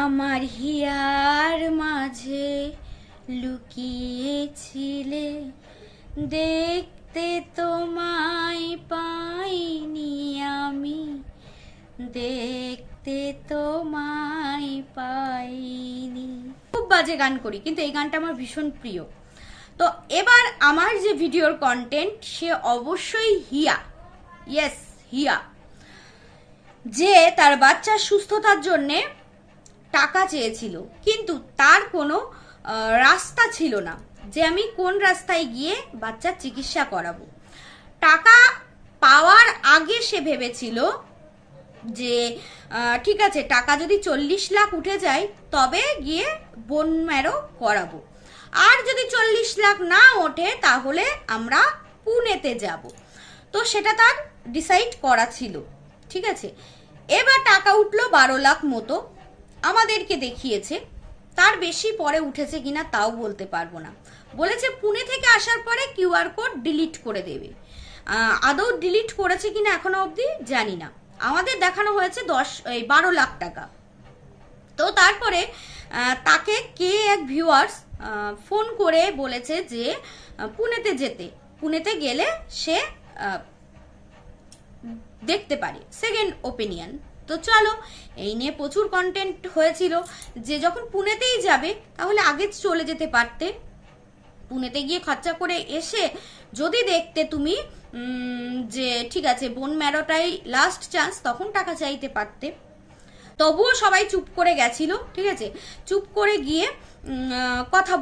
আমার হিয়ার মাঝে লুকিয়েছিলে, দেখতে তোমায় পাইনি আমি, দেখতে তোমায় পাইনি। খুব বাজে গান করি, কিন্তু এই গানটা আমার ভীষণ প্রিয়। তো এবার আমার যে ভিডিওর কন্টেন্ট সে অবশ্যই হিয়া। ইয়েস হিয়া। যে তার বাচ্চার সুস্থতার জন্যে টাকা চেয়েছিল। কিন্তু তার কোনো রাস্তা ছিল না যে আমি কোন রাস্তায় গিয়ে বাচ্চার চিকিৎসা করাবো। টাকা পাওয়ার আগে সে ভেবেছিল যে ঠিক আছে, টাকা যদি চল্লিশ লাখ উঠে যায়, তবে গিয়ে বোন ম্যারো করাবো। আর যদি চল্লিশ লাখ না ওঠে, তাহলে আমরা পুনেতে যাব। তো সেটা তার ডিসাইড করা ছিল। ঠিক আছে? এবার টাকা উঠল বারো লাখ মতো। আমাদেরকে দেখিয়েছে, তার বেশি পরে উঠেছে কিনা তাও বলতে পারব না। বলেছে, পুনে থেকে আসার পরে কিউআর কোড ডিলিট করে দেবে। আদৌ ডিলিট করেছে কিনা এখনও অবধি জানি না। আমাদের দেখানো হয়েছে দশ, এই বারো লাখ টাকা। তো তারপরে তাকে কে এক ভিউয়ার্স ফোন করে বলেছে যে পুনেতে যেতে। পুনেতে গেলে সে দেখতে পারে। সেকেন্ড ওপিনিয়ন তো চলো, এই নিয়ে প্রচুর কন্টেন্ট হয়েছিল যে যখন পুনেতেই যাবে, তাহলে আগে চলে যেতে পারতে। পুনেতে গিয়ে খরচা করে এসে যদি দেখতে তুমি যে ঠিক আছে, বোন ম্যারোটাই লাস্ট চান্স তখন টাকা চাইতে পারতে। তবুও সবাই চুপ করে গেছিল, ঠিক আছে? চুপ করে গিয়ে কথা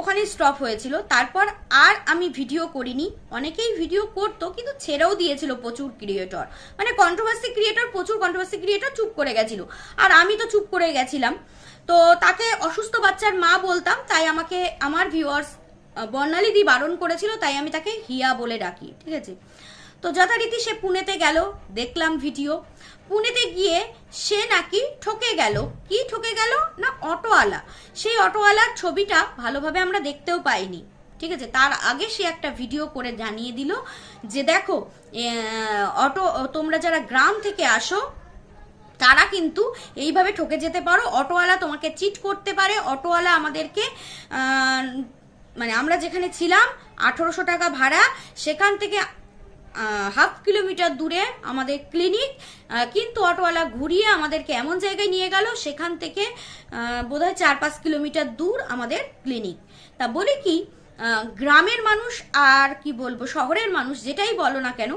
ওখানে স্টপ হয়েছিল। তারপর আর আমি ভিডিও করিনি। অনেকেই ভিডিও করতো, কিন্তু ছেড়েও দিয়েছিল প্রচুর ক্রিয়েটর মানে কন্ট্রোভার্সি ক্রিয়েটর প্রচুর কন্ট্রোভার্সি ক্রিয়েটর চুপ করে গেছিল। আর আমি তো চুপ করে গেছিলাম। তো তাকে অসুস্থ বাচ্চার মা বলতাম, তাই আমাকে, আমার ভিউয়ার্স বর্ণালীদি বারণ করেছিল, তাই আমি তাকে হিয়া বলে ডাকি, ঠিক আছে? তো যথারীতি সে পুনেতে গেল, দেখলাম ভিডিও। পুনেতে গিয়ে সে নাকি ঠকে গেল। কি ঠকে গেল? না অটোওয়ালা। সেই অটোওয়ালার ছবিটা ভালোভাবে আমরা দেখতেও পাইনি। ঠিক আছে, তার আগে সে একটা ভিডিও করে জানিয়ে দিল যে দেখো অটো, তোমরা যারা গ্রাম থেকে আসো, তারা কিন্তু এইভাবে ঠকে যেতে পারো। অটোওয়ালা তোমাকে চিট করতে পারে। অটোওয়ালা আমাদেরকে মানে আমরা যেখানে ছিলাম, আঠেরোশো টাকা ভাড়া, সেখান থেকে হাফ কিলোমিটার দূরে আমাদের ক্লিনিক কিন্তু অটোওয়ালা ঘুরিয়ে আমাদেরকে এমন জায়গায় নিয়ে গেল, সেখান থেকে বোধহয় চার পাঁচ কিলোমিটার দূর আমাদের ক্লিনিক। তা বলি কি গ্রামের মানুষ আর কি বলব, শহরের মানুষ যেটাই বলো না কেন,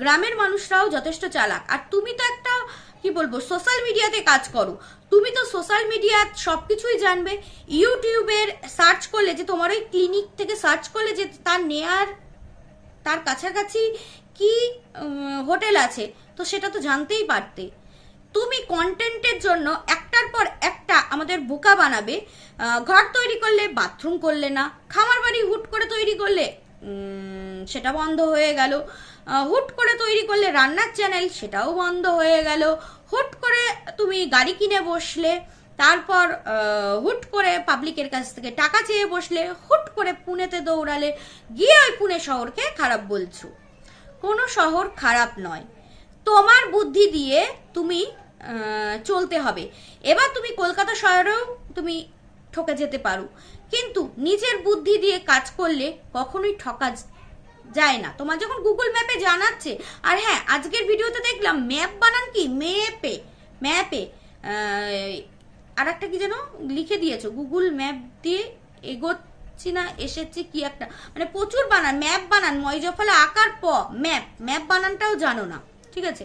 গ্রামের মানুষরাও যথেষ্ট চালাক। আর তুমি তো একটা, কি বলব সোশ্যাল মিডিয়াতে কাজ করো। তুমি তো সোশ্যাল মিডিয়া সব কিছুই জানবে। ইউটিউবের সার্চ করলে যে তোমার ওই ক্লিনিক থেকে সার্চ করলে যে তার নেয়ার তার কাছাকাছি কি হোটেল আছে, তো সেটা তো জানতেই পারতে। তুমি কন্টেন্টের জন্য একটার পর একটা আমাদের বোকা বানাবে ঘর তৈরি করলে, বাথরুম করলে না, খামার বাড়ি হুট করে তৈরি করলে সেটা বন্ধ হয়ে গেল। হুট করে তৈরি করলে রান্নার চ্যানেল সেটাও বন্ধ হয়ে গেল। হুট করে তুমি গাড়ি কিনে বসলে তারপর হুট করে পাবলিকের কাছ থেকে টাকা চেয়ে বসলে, হুট করে পুনেতে দৌড়ালে, গিয়ে ওই পুনে শহরকে খারাপ বলছো। কোনো শহর খারাপ নয়। তোমার বুদ্ধি দিয়ে তুমি চলতে হবে। এবার তুমি কলকাতা শহরেও তুমি ঠকে যেতে পারো। কিন্তু নিজের বুদ্ধি দিয়ে কাজ করলে কখনোই ঠকা যায় না। তোমার যখন গুগল ম্যাপে জানাচ্ছে, আর হ্যাঁ আজকের ভিডিওতে দেখলাম ম্যাপ বানান কি? ম্যাপে ম্যাপে আর একটা কি যেন লিখে দিয়েছ? গুগল ম্যাপ দিয়ে এগোচ্ছি না, এসেছি কি একটা? মানে প্রচুর বানান ম্যাপ বানান, ময়জফলে আকার প ম্যাপ ম্যাপ বানানটাও জানো না, ঠিক আছে?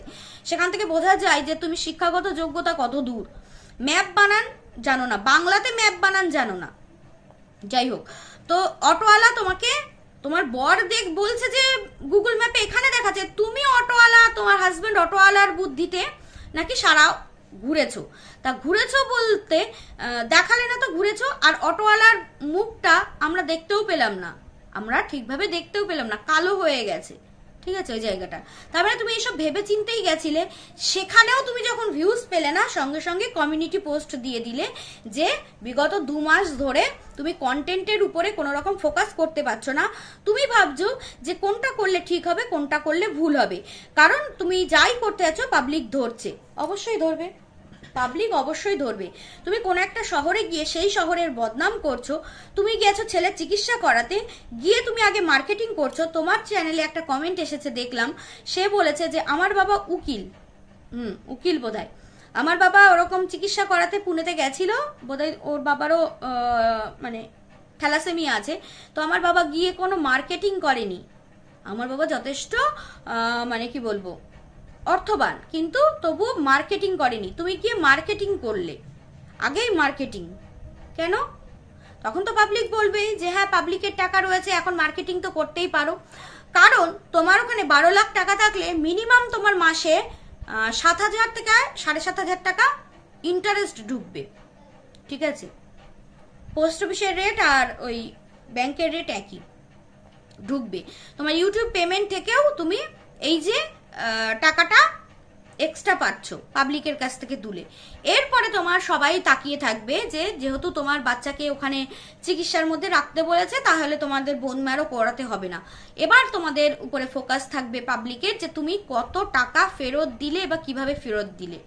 সেখান থেকে বোঝা যায় যে তুমি শিক্ষাগত যোগ্যতা কত দূর। ম্যাপ বানান জানো না, বাংলাতে ম্যাপ বানান জানো না। যাই হোক, তো অটোওয়ালা তোমাকে, তোমার বর দেখ, বলছে যে গুগল ম্যাপে এখানে দেখাচ্ছে, তুমি অটোওয়ালা, তোমার হাজবেন্ড অটোওয়ালার বুদ্ধিতে, নাকি সারা ঘুরেছো। তা ঘুরেছো বলতে দেখালে না তো ঘুরেছো, আর অটোওয়ালার মুখটা আমরা দেখতেও পেলাম না। আমরা ঠিকভাবে দেখতেও পেলাম না, কালো হয়ে গেছে। ঠিক আছে, ওই জায়গাটা। তার মানে তুমি এইসব ভেবে চিন্তেই গেছিলে। সেখানেও তুমি যখন ভিউজ পেলে না, সঙ্গে সঙ্গে কমিউনিটি পোস্ট দিয়ে দিলে যে বিগত দু মাস ধরে তুমি কন্টেন্টের উপরে কোনো রকম ফোকাস করতে পারছ না। তুমি ভাবছ যে কোনটা করলে ঠিক হবে, কোনটা করলে ভুল হবে। কারণ তুমি যাই করতে আছো পাবলিক ধরছে। অবশ্যই ধরবে। পাবলিক অবশ্যই ধরবে। তুমি কোনো একটা শহরে গিয়ে সেই শহরের বদনাম করছ, তুমি গিয়েছো ছেলের চিকিৎসা করাতে, গিয়ে তুমি আগে মার্কেটিং করছ। তোমার চ্যানেলে একটা কমেন্ট এসেছে, দেখলাম। সে বলেছে যে, আমার বাবা উকিল। হুম, উকিল বোধহয়। আমার বাবা ওরকম চিকিৎসা করাতে পুনেতে গেছিল, বোধহয় ওর বাবারও মানে থ্যালাসেমিয়া আছে। তো আমার বাবা গিয়ে কোনো মার্কেটিং করেনি। আমার বাবা যথেষ্ট মানে কি বলব? অর্থবান, কিন্তু তবু মার্কেটিং করেনি। তুমি গিয়ে মার্কেটিং করলে। আগেই মার্কেটিং কেন? তখন তো পাবলিক বলবেই যে হ্যাঁ পাবলিকের টাকা রয়েছে, এখন মার্কেটিং তো করতেই পারো। কারণ, তোমার ওখানে বারো লাখ টাকা থাকলে মিনিমাম তোমার মাসে সাত হাজার থেকে সাড়ে সাত হাজার টাকা ইন্টারেস্ট ঢুকবে। ঠিক আছে? পোস্ট অফিসের রেট আর ওই ব্যাংকের রেট একই। ঢুকবে। তোমার ইউটিউব পেমেন্ট থেকেও তুমি এই যে টাকাটা এক্সট্রা পাচ্ছ পাবলিকের কাছ থেকে তুলে। এরপরে তোমার সবাই তাকিয়ে থাকবে যে, যেহেতু তোমার বাচ্চাকে ওখানে চিকিৎসার মধ্যে রাখতে বলেছে, তাহলে তোমাদের বোন ম্যারও করাতে হবে না। এবার তোমাদের উপরে ফোকাস থাকবে পাবলিকের যে, তুমি কত টাকা ফেরত দিলে বা কীভাবে ফেরত দিলে।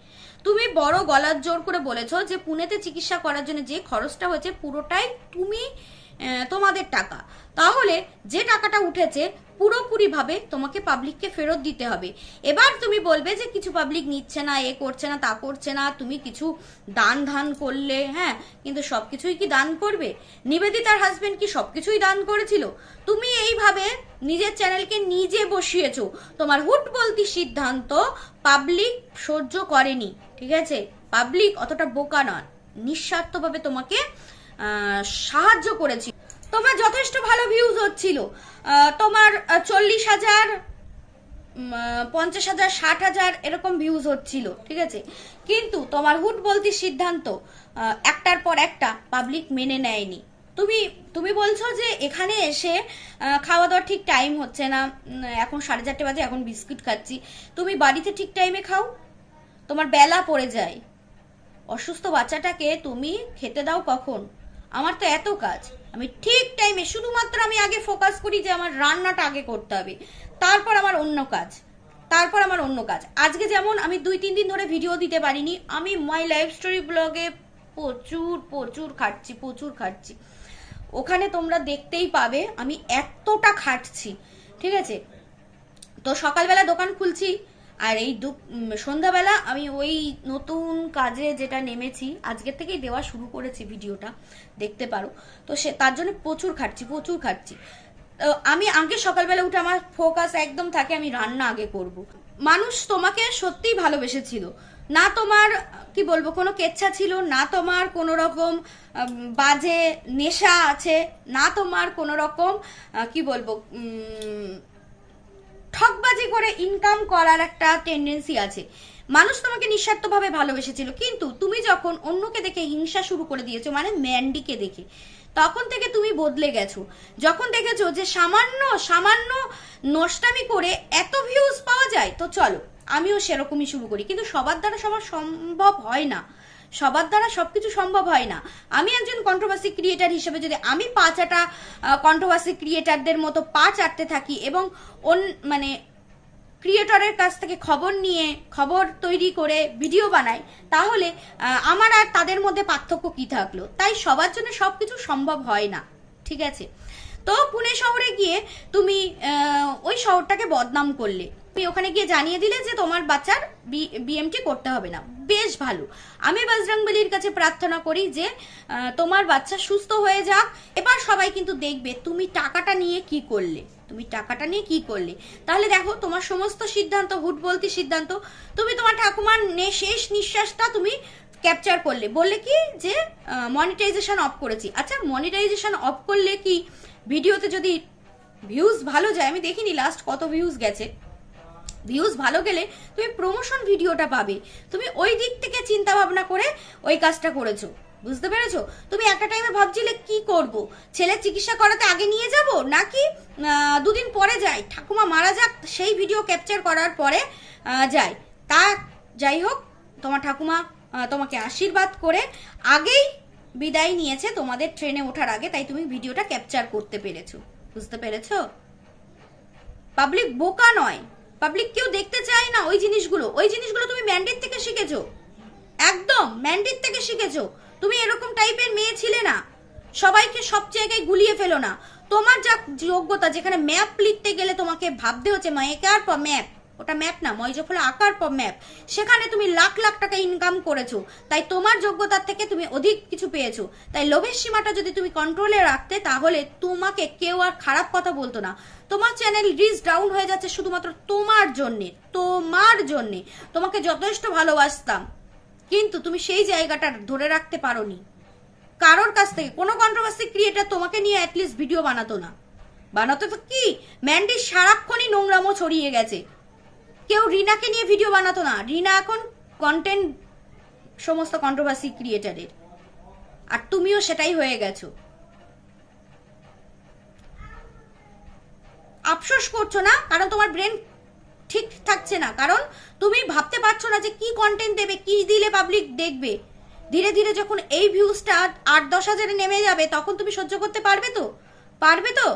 তুমি বড় গলার জোর করে বলেছ যে, পুনেতে চিকিৎসা করার জন্য যে খরচটা হয়েছে, পুরোটাই তুমি তোমাদের টাকা। তাহলে যে টাকাটা উঠেছে, পুরোপুরিভাবে তোমাকে পাবলিককে ফেরত দিতে হবে। এবার তুমি বলবে যে কিছু পাবলিক নিচ্ছে না, এ করছে না, তা করছে না, তুমি কিছু দান ধান করলে হ্যাঁ কিন্তু সব কিছুই কি দান করবে? নিবেদিতার হাজবেন্ড কি সব কিছুই দান করেছিল? তুমি এইভাবে নিজের চ্যানেলকে নিজে বসিয়েছো। তোমার হুট বলতি সিদ্ধান্ত পাবলিক সহ্য করেনি, ঠিক আছে? পাবলিক অতটা বোকা নয়, নিঃস্বার্থভাবে তোমাকে সাহায্য করেছি তোমার যথেষ্ট ভালো ভিউজ হচ্ছিল। তোমার চল্লিশ হাজার পঞ্চাশ হাজার, ষাট হাজার এরকম ভিউজ হচ্ছিল, ঠিক আছে? কিন্তু তোমার হুট বলতি সিদ্ধান্ত একটার পর একটা পাবলিক মেনে নেয়নি। তুমি তুমি বলছো যে এখানে এসে খাওয়া দাওয়ার ঠিক টাইম হচ্ছে না। এখন সাড়ে চারটে বাজে, এখন বিস্কুট খাচ্ছি। তুমি বাড়িতে ঠিক টাইমে খাও। তোমার বেলা পড়ে যায়। অসুস্থ বাচ্চাটাকে তুমি খেতে দাও কখন? আমার তো এত কাজ। আমি ঠিক টাইমে শুধুমাত্র আমি আগে ফোকাস করি যে আমার রান্নাটা আগে করতে হবে। তারপর আমার অন্য কাজ। তারপর আমার অন্য কাজ। আজকে যেমন আমি দুই, তিন দিন ধরে ভিডিও দিতে পারিনি, আমি মাই লাইফ স্টোরি ব্লগে প্রচুর প্রচুর খাটছি প্রচুর খাটছি। ওখানে তোমরা দেখতেই পাবে আমি এতটা খাটছি, ঠিক আছে? তো সকালবেলা দোকান খুলছি আর এই দু সন্ধ্যাবেলা আমি ওই নতুন কাজে যেটা নেমেছি, আজকের থেকেই দেওয়া শুরু করেছি ভিডিওটা, দেখতে পারো। তো সে তার জন্য প্রচুর খাটছি প্রচুর খাটছি। তো আমি আগে সকালবেলা উঠে আমার ফোকাস একদম থাকে আমি রান্না আগে করব। মানুষ তোমাকে সত্যিই ভালোবেসেছিল। না তোমার, কি বলব, কোনো কেচ্ছা ছিল, না তোমার কোনো রকম বাজে নেশা আছে, না তোমার কোনো রকম কি বলব ঠকবাজি করে ইনকাম করার একটা টেন্ডেন্সি আছে। মানুষ তোমাকে নিঃস্বার্থভাবে ভালোবেসেছিল, কিন্তু তুমি যখন অন্যকে দেখে হিংসা শুরু করে দিয়েছ মানে ম্যান্ডিকে দেখে, তখন থেকে তুমি বদলে গেছো। যখন দেখেছ যে সামান্য সামান্য নষ্টামি করে এত ভিউজ পাওয়া যায়, তো চলো, আমিও সেরকমই শুরু করি। কিন্তু সবার দ্বারা সবার সম্ভব হয় না। সবার দ্বারা সবকিছু সম্ভব হয় না। আমি একজন কন্ট্রোভার্সি ক্রিয়েটার হিসেবে যদি আমি পা চাটা কন্ট্রোভার্সি ক্রিয়েটারদের মতো পা চাটতে থাকি এবং অন মানে ক্রিয়েটরের কাছ থেকে খবর নিয়ে, খবর তৈরি করে ভিডিও বানাই, তাহলে আমার আর তাদের মধ্যে পার্থক্য কি থাকল? তাই সবার জন্য সবকিছু সম্ভব হয় না। ঠিক আছে? তো পুনে শহরে গিয়ে তুমি ওই শহরটাকে বদনাম করলে। তুমি ওখানে গিয়ে জানিয়ে দিলে যে তোমার বাচ্চার বিএমটি করতে হবে না। বেশ ভালো। আমি বজরংবলির কাছে প্রার্থনা করি যে তোমার বাচ্চা সুস্থ হয়ে যাক। এবার সবাই কিন্তু দেখবে তুমি টাকাটা নিয়ে কি করলে। তুমি টাকাটা নিয়ে কি করলে। তাহলে দেখো, তোমার সমস্ত সিদ্ধান্ত হুট বলতি সিদ্ধান্ত, তুমি তোমার ঠাকুমার শেষ নিঃশ্বাসটা তুমি ক্যাপচার করলে। বললে কি যে মনিটাইজেশন অফ করেছি। আচ্ছা মনিটাইজেশন অফ করলে কি? ভিডিওতে যদি ভিউজ ভালো যায়, আমি দেখিনি লাস্ট কত ভিউজ গেছে। ভিউজ ভালো গেলে তুমি প্রমোশন ভিডিওটা পাবে। তুমি ওই দিক থেকে চিন্তা ভাবনা করে ওই কাজটা করেছ। বুঝতে পেরেছ? তুমি একটা টাইমে ভাবছিলে কি করব? ছেলের চিকিৎসা করাতে আগে নিয়ে যাব নাকি দুদিন পরে যাই? ঠাকুমা মারা যাক, সেই ভিডিও ক্যাপচার করার পরে যাই। তা যাই হোক, তোমার ঠাকুমা তোমাকে আশীর্বাদ করে আগেই বিদায় নিয়েছে তোমাদের ট্রেনে ওঠার আগে, তাই তুমি ভিডিওটা ক্যাপচার করতে পেরেছ। বুঝতে পেরেছ? পাবলিক বোকা নয়। পাবলিক কেউ দেখতে চায় না ওই জিনিসগুলো। ওই জিনিসগুলো তুমি ম্যান্ডেট থেকে শিখেছো। একদম ম্যান্ডির থেকে শিখেছো। তুমি এরকম টাইপের মেয়ে ছিলে না। সবাইকে সব জায়গায় গুলিয়ে ফেলো না। তোমার যা যোগ্যতা, যেখানে ম্যাপ লিখতে গেলে তোমাকে ভাবতে হচ্ছে মেকার পর ম্যাপ ওটা ম্যাপ না ময়জফলে আকার পর ম্যাপ সেখানে তুমি লাখ লাখ টাকা ইনকাম করেছ। তাই তোমার যোগ্যতার থেকে তুমি অধিক কিছু পেয়েছ। তাই লোভের সীমাটা যদি তুমি কন্ট্রোলে রাখতে, তাহলে তোমাকে কেউ আর খারাপ কথা বলতো না। তোমার চ্যানেল রিচ ডাউন হয়ে যাচ্ছে শুধুমাত্র তোমার জন্যে তোমার জন্যে। তোমাকে যথেষ্ট ভালোবাসতাম। কিন্তু তুমি সেই জায়গাটা ধরে রাখতে পারোনি। কারোর কাছ থেকে, কোনো কন্ট্রোভার্সি ক্রিয়েটার তোমাকে নিয়ে অ্যাটলিস্ট ভিডিও বানাতো না। বানাতো তো কি? ম্যান্ডি সারাক্ষণই নোংরামো ছড়িয়ে গেছে। কেউ রিনাকে নিয়ে ভিডিও বানাতো না। রিনা এখন কন্টেন্ট সমস্ত কন্ট্রোভার্সি ক্রিয়েটারের আর তুমিও সেটাই হয়ে গেছো। আফসোস করছ না? কারণ তোমার ব্রেন ঠিক থাকছে না। কারণ তুমি ভাবতে পারছ না যে কি কন্টেন্ট দেবে, কি দিলে পাবলিক দেখবে। ধীরে ধীরে যখন এই ভিউজটা আট দশ হাজারে নেমে যাবে, তখন তুমি সহ্য করতে পারবে তো? পারবে তো?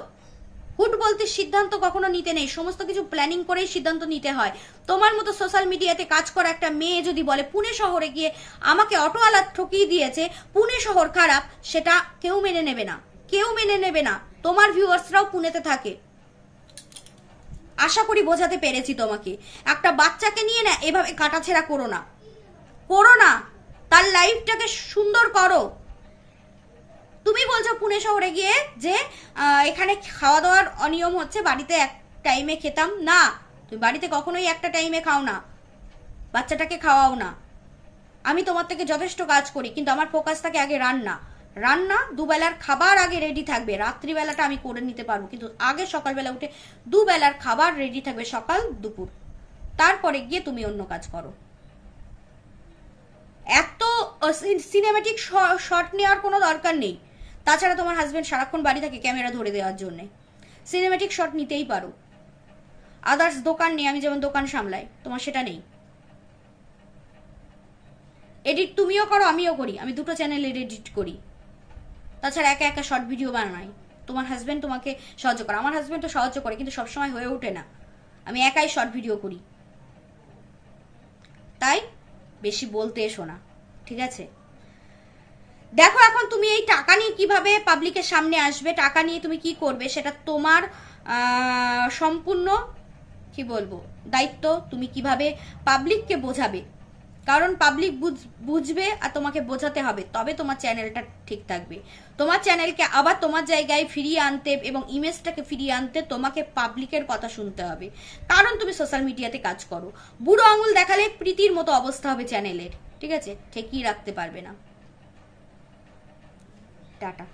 হুট বলতে সিদ্ধান্ত কখনো নিতে নেই। সমস্ত কিছু প্ল্যানিং করেই সিদ্ধান্ত নিতে হয়। তোমার মতো সোশ্যাল মিডিয়াতে কাজ করা একটা মেয়ে যদি বলে, পুনে শহরে গিয়ে আমাকে অটোওয়ালা ঠকিয়ে দিয়েছে, পুনে শহর খারাপ, সেটা কেউ মেনে নেবে না। কেউ মেনে নেবে না। তোমার ভিউয়ার্সরাও পুনেতে থাকে। আশা করি বোঝাতে পেরেছি তোমাকে। একটা বাচ্চাকে নিয়ে না এভাবে কাটাছেড়া করো না। করো না। তার লাইফটাকে সুন্দর করো। তুমি বলছো পুনে শহরে গিয়ে যে এখানে খাওয়া দাওয়ার অনিয়ম হচ্ছে, বাড়িতে এক টাইমে খেতাম, না। তুমি বাড়িতে কখনোই একটা টাইমে খাও না। বাচ্চাটাকে খাওয়াও না। আমি তোমার থেকে যথেষ্ট কাজ করি, কিন্তু আমার ফোকাস থাকে আগে রান্না। রান্না, দুবেলার খাবার আগে রেডি থাকবে। রাত্রিবেলাটা আমি করে নিতে পারব, কিন্তু আগে সকালবেলা উঠে দুবেলার খাবার রেডি থাকবে সকাল দুপুর। তারপরে গিয়ে তুমি অন্য কাজ করো। এত সিনেমেটিক শট নেওয়ার কোনো দরকার নেই। তাছাড়া তোমার হাজবেন্ড সারাক্ষণ বাড়ি থাকে ক্যামেরা ধরে দেওয়ার জন্যে। সিনেমেটিক শট নিতেই পারো। আদার্স দোকান নেই, আমি যেমন দোকান সামলাই, তোমার সেটা নেই। এডিট তুমিও করো, আমিও করি। আমি দুটো চ্যানেলে এডিট করি। তাছাড়া একা একা শর্ট ভিডিও বানাই। তোমার হাজবেন্ড তোমাকে সাহায্য করে। আমার হাজবেন্ড তো সাহায্য করে, কিন্তু সবসময় হয়ে ওঠে না। আমি একাই শর্ট ভিডিও করি। তাই বেশি বলতে এসো না, ঠিক আছে? দেখো এখন তুমি এই টাকা নিয়ে কীভাবে পাবলিকের সামনে আসবে, টাকা নিয়ে তুমি কি করবে সেটা তোমার সম্পূর্ণ, কি বলব, দায়িত্ব তুমি কীভাবে পাবলিককে বোঝাবে। কারণ পাবলিক বুঝবে আর তোমাকে বোঝাতে হবে, তবে তোমার চ্যানেলটা ঠিক থাকবে। তোমার চ্যানেলকে আবার তোমার জায়গায় ফিরিয়ে আনতে এবং ইমেজটাকে ফিরিয়ে আনতে তোমাকে পাবলিকের কথা শুনতে হবে। কারণ তুমি সোশ্যাল মিডিয়াতে কাজ করো। বুড়ো আঙুল দেখালে প্রীতির মতো অবস্থা হবে চ্যানেলের ঠিক আছে? ঠেকিয়ে রাখতে পারবে না। টাটা